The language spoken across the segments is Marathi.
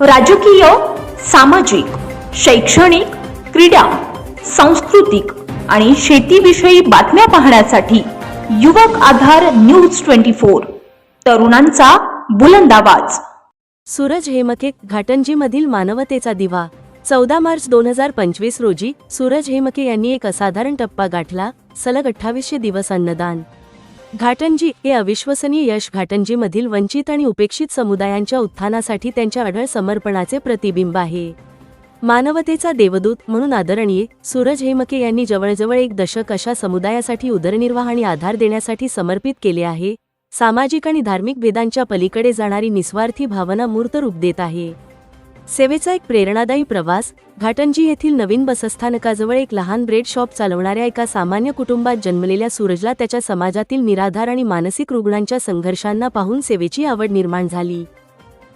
राजकीय सामाजिक शैक्षणिक क्रीडा सांस्कृतिक आणि शेतीविषयी बातम्या पाहण्यासाठी युवक आधार न्यूज ट्वेंटी फोर. तरुणांचा बुलंद आवाज. सूरज हेमके घाटंजीमधील मानवतेचा दिवा. चौदा मार्च दोन हजार पंचवीस रोजी सूरज हेमके यांनी एक असाधारण टप्पा गाठला. सलग अठ्ठावीसशे दिवस अन्नदान. घाटंजी हे अविश्वसनीय यश घाटंजीमधील वंचित आणि उपेक्षित समुदायांच्या उत्थानासाठी त्यांच्या अढळ समर्पणाचे प्रतिबिंब आहे. मानवतेचा देवदूत म्हणून आदरणीय सूरज हेमके यांनी जवळजवळ एक दशक अशा समुदायासाठी उदरनिर्वाह आणि आधार देण्यासाठी समर्पित केले आहे. सामाजिक आणि धार्मिक भेदांच्या पलीकडे जाणारी निस्वार्थी भावना मूर्त रूप देत आहे. सेवेचा एक प्रेरणादायी प्रवास घाटंजी येथील नवीन बसस्थानकाजवळ एक लहान ब्रेड शॉप चालवणाऱ्या एका सामान्य कुटुंबात जन्मलेल्या सूरजला त्याच्या समाजातील निराधार आणि मानसिक रुग्णांच्या संघर्षांना पाहून सेवेची आवड निर्माण झाली.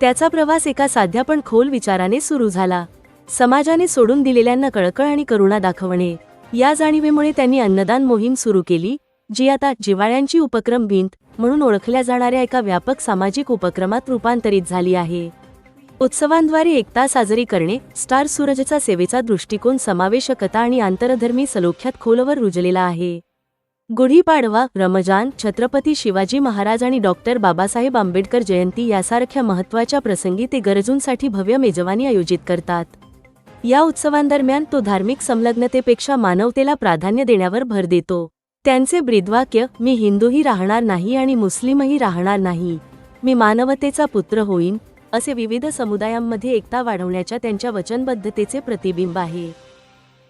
त्याचा प्रवास एका साध्या पण खोल विचाराने सुरू झाला. समाजाने सोडून दिलेल्यांना कळकळ आणि करुणा दाखवणे. या जाणीवेमुळे त्यांनी अन्नदान मोहीम सुरू केली जी आता जिवाळ्यांची उपक्रम भिंत म्हणून ओळखल्या जाणाऱ्या एका व्यापक सामाजिक उपक्रमात रूपांतरित झाली आहे. उत्सवांद्वारे एकता साजरी करणे स्टार सूरजचा सेवेचा दृष्टिकोन समावेशकता आणि आंतरधर्मी सलोख्यात खोलवर रुजलेला आहे. गुढीपाडवा रमजान छत्रपती शिवाजी महाराज आणि डॉक्टर बाबासाहेब आंबेडकर जयंती यासारख्या महत्त्वाच्या प्रसंगी ते गरजूंसाठी भव्य मेजवानी आयोजित करतात. या उत्सवांदरम्यान तो धार्मिक संलग्नतेपेक्षा मानवतेला प्राधान्य देण्यावर भर देतो. त्यांचे ब्रीदवाक्य मी हिंदूही राहणार नाही आणि मुस्लिमही राहणार नाही. मी मानवतेचा पुत्र होईन असे विविध समुदायांमध्ये एकता वाढवण्याच्या त्यांच्या वचनबद्धतेचे प्रतिबिंब आहे.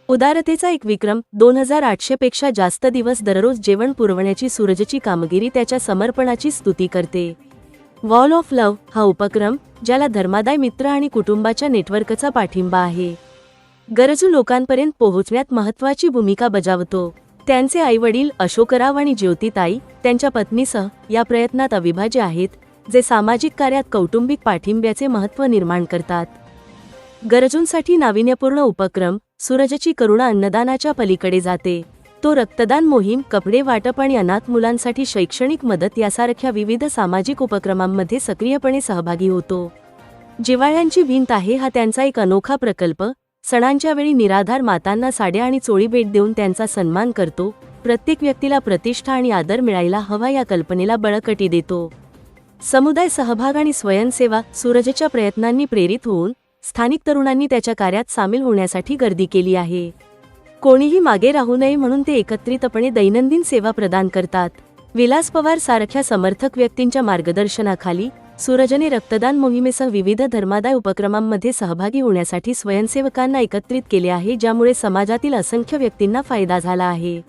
उदारतेचा एक विक्रम दोन हजार आठशे पेक्षा जास्त दिवस दररोज जेवण पुरवण्याची सूरजची कामगिरी त्याच्या समर्पणाची स्तुती करते. वॉल ऑफ लव्ह हा उपक्रम ज्याला धर्मादाय मित्र आणि कुटुंबाच्या नेटवर्कचा पाठिंबा आहे. गरजू लोकांपर्यंत पोहोचण्यात महत्त्वाची भूमिका बजावतो. त्यांचे आईवडील अशोकराव आणि ज्योतिताई त्यांच्या पत्नीसह या प्रयत्नात अविभाज्य आहेत जे सामाजिक कार्यात कौटुंबिक पाठिंब्याचे महत्त्व निर्माण करतात. गरजूंसाठी नाविन्यपूर्ण उपक्रम सूरजची करुणा अन्नदानाच्या पलीकडे जाते. तो रक्तदान मोहीम कपडे वाटप आणि अनाथ मुलांसाठी शैक्षणिक मदत यासारख्या विविध सामाजिक उपक्रमांमध्ये सक्रियपणे सहभागी होतो. जिवाळ्यांची भिंत आहे हा त्यांचा एक अनोखा प्रकल्प. सणांच्या वेळी निराधार मातांना साड्या आणि चोळी भेट देऊन त्यांचा सन्मान करतो. प्रत्येक व्यक्तीला प्रतिष्ठा आणि आदर मिळायला हवा या कल्पनेला बळकटी देतो. समुदाय सहभाग आणि स्वयंसेवा सूरजच्या प्रयत्नांनी प्रेरित होऊन स्थानिक तरुणांनी त्याच्या कार्यात सामील होण्यासाठी गर्दी केली आहे. कोणीही मागे राहू नये म्हणून ते एकत्रितपणे दैनंदिन सेवा प्रदान करतात. विलास पवार सारख्या समर्थक व्यक्तींच्या मार्गदर्शनाखाली सूरजने रक्तदान मोहिमेसह विविध धर्मादाय उपक्रमांमध्ये सहभागी होण्यासाठी स्वयंसेवकांना एकत्रित केले आहे ज्यामुळे समाजातील असंख्य व्यक्तींना फायदा झाला आहे.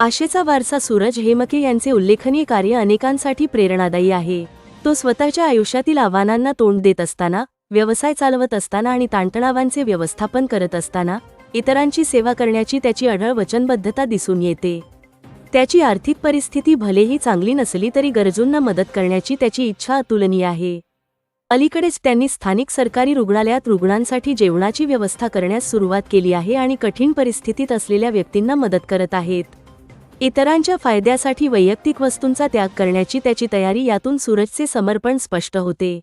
आशेचा वारसा सूरज हेमके यांचे उल्लेखनीय कार्य अनेकांसाठी प्रेरणादायी आहे. तो स्वतःच्या आयुष्यातील आव्हानांना तोंड देत असताना व्यवसाय चालवत असताना आणि ताणतणावांचे व्यवस्थापन करत असताना इतरांची सेवा करण्याची त्याची अढळ वचनबद्धता दिसून येते. त्याची आर्थिक परिस्थिती भलेही चांगली नसली तरी गरजूंना मदत करण्याची त्याची इच्छा अतुलनीय आहे. अलीकडेच त्यांनी स्थानिक सरकारी रुग्णालयात रुग्णांसाठी जेवणाची व्यवस्था करण्यास सुरुवात केली आहे आणि कठीण परिस्थितीत असलेल्या व्यक्तींना मदत करत आहेत. इतरांच्या फायद्यासाठी वैयक्तिक वस्तूंचा त्याग करण्याची त्याची तयारी यातून सूरजचे समर्पण स्पष्ट होते.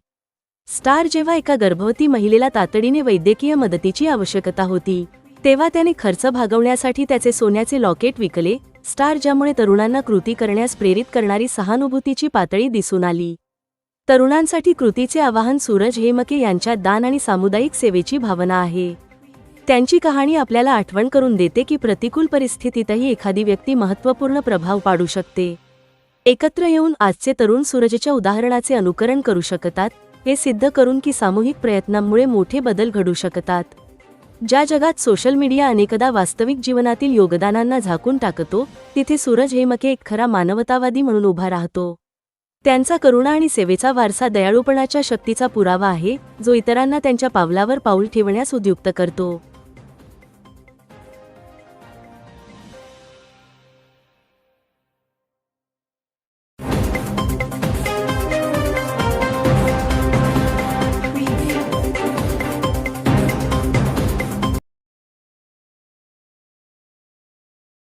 स्टार जेव्हा एका गर्भवती महिलेला तातडीने वैद्यकीय मदतीची आवश्यकता होती तेव्हा त्याने खर्च भागवण्यासाठी त्याचे सोन्याचे लॉकेट विकले. स्टार ज्यामुळे तरुणांना कृती करण्यास प्रेरित करणारी सहानुभूतीची पातळी दिसून आली. तरुणांसाठी कृतीचे आवाहन सूरज हेमके यांच्या दान आणि सामुदायिक सेवेची भावना आहे. त्यांची कहाणी आपल्याला आठवण करून देते की प्रतिकूल परिस्थितीतही एखादी व्यक्ती महत्त्वपूर्ण प्रभाव पाडू शकते. एकत्र येऊन आजचे तरुण सूरजच्या उदाहरणाचे अनुकरण करू शकतात हे सिद्ध करून की सामूहिक प्रयत्नांमुळे मोठे बदल घडू शकतात. ज्या जगात सोशल मीडिया अनेकदा वास्तविक जीवनातील योगदानांना झाकून टाकतो तिथे सूरज हेमके एक खरा मानवतावादी म्हणून उभा राहतो. त्यांचा करुणा आणि सेवेचा वारसा दयाळूपणाच्या शक्तीचा पुरावा आहे जो इतरांना त्यांच्या पावलावर पाऊल ठेवण्यास उद्युक्त करतो.